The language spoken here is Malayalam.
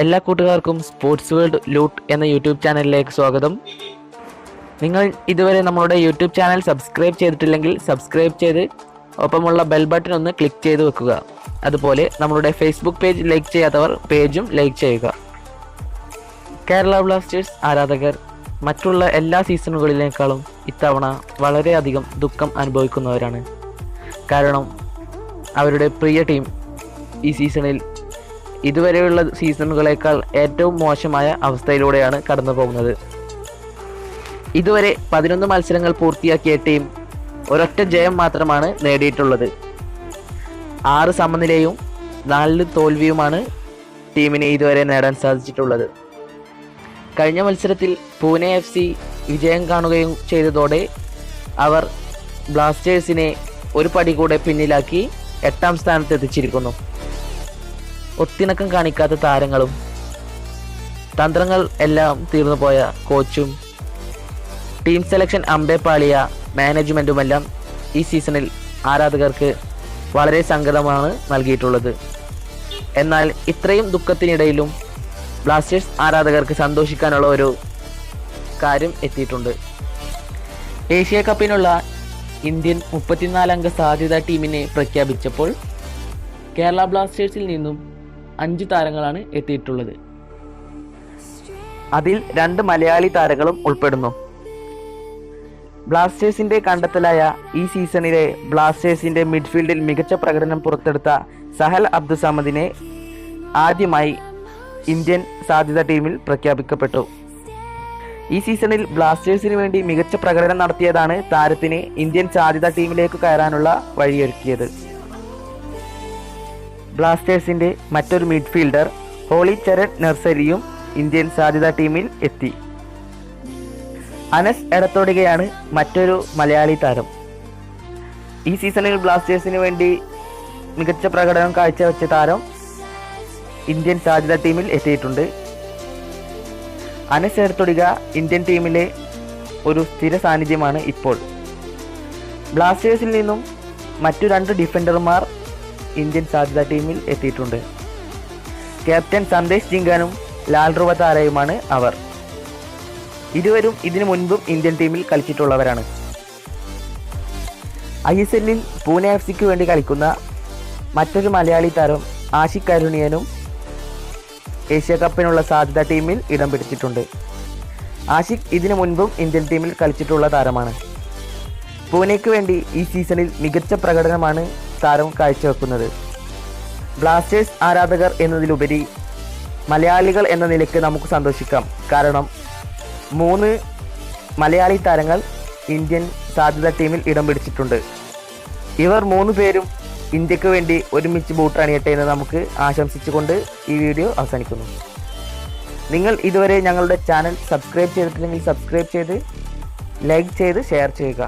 എല്ലാ കൂട്ടുകാർക്കും സ്പോർട്സ് വേൾഡ് ലൂട്ട് എന്ന യൂട്യൂബ് ചാനലിലേക്ക് സ്വാഗതം. നിങ്ങൾ ഇതുവരെ നമ്മളുടെ യൂട്യൂബ് ചാനൽ സബ്സ്ക്രൈബ് ചെയ്തിട്ടില്ലെങ്കിൽ സബ്സ്ക്രൈബ് ചെയ്ത് ഒപ്പമുള്ള ബെൽ ബട്ടൺ ഒന്ന് ക്ലിക്ക് ചെയ്ത് വെക്കുക. അതുപോലെ നമ്മളുടെ ഫേസ്ബുക്ക് പേജ് ലൈക്ക് ചെയ്യാത്തവർ പേജും ലൈക്ക് ചെയ്യുക. കേരള ബ്ലാസ്റ്റേഴ്സ് ആരാധകർ മറ്റുള്ള എല്ലാ സീസണുകളിലേക്കാളും ഇത്തവണ വളരെയധികം ദുഃഖം അനുഭവിക്കുന്നവരാണ്. കാരണം അവരുടെ പ്രിയ ടീം ഈ സീസണിൽ ഇതുവരെയുള്ള സീസണുകളേക്കാൾ ഏറ്റവും മോശമായ അവസ്ഥയിലൂടെയാണ് കടന്നു പോകുന്നത്. ഇതുവരെ പതിനൊന്ന് മത്സരങ്ങൾ പൂർത്തിയാക്കിയ ടീം ഒരൊറ്റ ജയം മാത്രമാണ് നേടിയിട്ടുള്ളത്. ആറ് സമനിലയും നാല് തോൽവിയുമാണ് ടീമിന് ഇതുവരെ നേടാൻ സാധിച്ചിട്ടുള്ളത്. കഴിഞ്ഞ മത്സരത്തിൽ പൂനെ എഫ് സി വിജയം കാണുകയും ചെയ്തതോടെ അവർ ബ്ലാസ്റ്റേഴ്സിനെ ഒരു പടി കൂടെ പിന്നിലാക്കി എട്ടാം സ്ഥാനത്ത് എത്തിച്ചിരിക്കുന്നു. ഒത്തിണക്കം കാണിക്കാത്ത താരങ്ങളും തന്ത്രങ്ങൾ എല്ലാം തീർന്നു പോയ കോച്ചും ടീം സെലക്ഷൻ അമ്പെ പാളിയ മാനേജ്മെന്റുമെല്ലാം ഈ സീസണിൽ ആരാധകർക്ക് വളരെ സങ്കടമാണ് നൽകിയിട്ടുള്ളത്. എന്നാൽ ഇത്രയും ദുഃഖത്തിനിടയിലും ബ്ലാസ്റ്റേഴ്സ് ആരാധകർക്ക് സന്തോഷിക്കാനുള്ള ഒരു കാര്യം എത്തിയിട്ടുണ്ട്. ഏഷ്യ കപ്പിനുള്ള ഇന്ത്യൻ മുപ്പത്തിനാലംഗ സാധ്യതാ ടീമിനെ പ്രഖ്യാപിച്ചപ്പോൾ കേരള ബ്ലാസ്റ്റേഴ്സിൽ നിന്നും അഞ്ച് താരങ്ങളാണ് എത്തിയിട്ടുള്ളത്. അതിൽ രണ്ട് മലയാളി താരങ്ങളും ഉൾപ്പെടുന്നു. ബ്ലാസ്റ്റേഴ്സിന്റെ കണ്ടെത്തലായ ഈ സീസണിലെ ബ്ലാസ്റ്റേഴ്സിന്റെ മിഡ്ഫീൽഡിൽ മികച്ച പ്രകടനം പുറത്തെടുത്ത സഹൽ അബ്ദുസമദിനെ ആദ്യമായി ഇന്ത്യൻ സാധ്യത ടീമിൽ പ്രഖ്യാപിക്കപ്പെട്ടു. ഈ സീസണിൽ ബ്ലാസ്റ്റേഴ്സിന് വേണ്ടി മികച്ച പ്രകടനം നടത്തിയതാണ് താരത്തിന് ഇന്ത്യൻ സാധ്യത ടീമിലേക്ക് കയറാനുള്ള വഴിയൊരുക്കിയത്. ബ്ലാസ്റ്റേഴ്സിന്റെ മറ്റൊരു മിഡ്ഫീൽഡർ ഹോളി ചരൺ നഴ്സറിയും ഇന്ത്യൻ സാധ്യത ടീമിൽ എത്തി. അനസ് എടത്തോടുകയാണ് മറ്റൊരു മലയാളി താരം. ഈ സീസണിൽ ബ്ലാസ്റ്റേഴ്സിന് വേണ്ടി മികച്ച പ്രകടനം കാഴ്ചവെച്ച താരം ഇന്ത്യൻ സാധ്യത ടീമിൽ എത്തിയിട്ടുണ്ട്. അനസ് എടത്തൊടിക ഇന്ത്യൻ ടീമിലെ ഒരു സ്ഥിര സാന്നിധ്യമാണ് ഇപ്പോൾ. ബ്ലാസ്റ്റേഴ്സിൽ നിന്നും മറ്റു രണ്ട് ഡിഫൻഡർമാർ ഇന്ത്യൻ സാധ്യത ടീമിൽ എത്തിയിട്ടുണ്ട്. ക്യാപ്റ്റൻ സന്ദേശ് ജിങ്കാനും ലാൽ റുവ താരയുമാണ് അവർ. ഇരുവരും ഇതിനു മുൻപും ഇന്ത്യൻ ടീമിൽ കളിച്ചിട്ടുള്ളവരാണ്. ഐ എസ് എല്ലിൽ പൂനെ എഫ് സിക്ക് വേണ്ടി കളിക്കുന്ന മറ്റൊരു മലയാളി താരം ആഷിഖ് കരുണിയനും ഏഷ്യ കപ്പിനുള്ള സാധ്യത ടീമിൽ ഇടം പിടിച്ചിട്ടുണ്ട്. ആഷിഖ് ഇതിനു മുൻപും ഇന്ത്യൻ ടീമിൽ കളിച്ചിട്ടുള്ള താരമാണ്. പൂനെക്ക് വേണ്ടി ഈ സീസണിൽ മികച്ച പ്രകടനമാണ് താരം കാഴ്ചവെക്കുന്നത്. ബ്ലാസ്റ്റേഴ്സ് ആരാധകർ എന്നതിലുപരി മലയാളികൾ എന്ന നിലയ്ക്ക് നമുക്ക് സന്തോഷിക്കാം. കാരണം മൂന്ന് മലയാളി താരങ്ങൾ ഇന്ത്യൻ സാധ്യത ടീമിൽ ഇടം പിടിച്ചിട്ടുണ്ട്. ഇവർ മൂന്ന് പേരും ഇന്ത്യയ്ക്ക് വേണ്ടി ഒരുമിച്ച് ബൂട്ടണിയട്ടെ എന്ന് നമുക്ക് ആശംസിച്ചുകൊണ്ട് ഈ വീഡിയോ അവസാനിക്കുന്നു. നിങ്ങൾ ഇതുവരെ ഞങ്ങളുടെ ചാനൽ സബ്സ്ക്രൈബ് ചെയ്തിട്ടില്ലെങ്കിൽ സബ്സ്ക്രൈബ് ചെയ്ത് ലൈക്ക് ചെയ്ത് ഷെയർ ചെയ്യുക.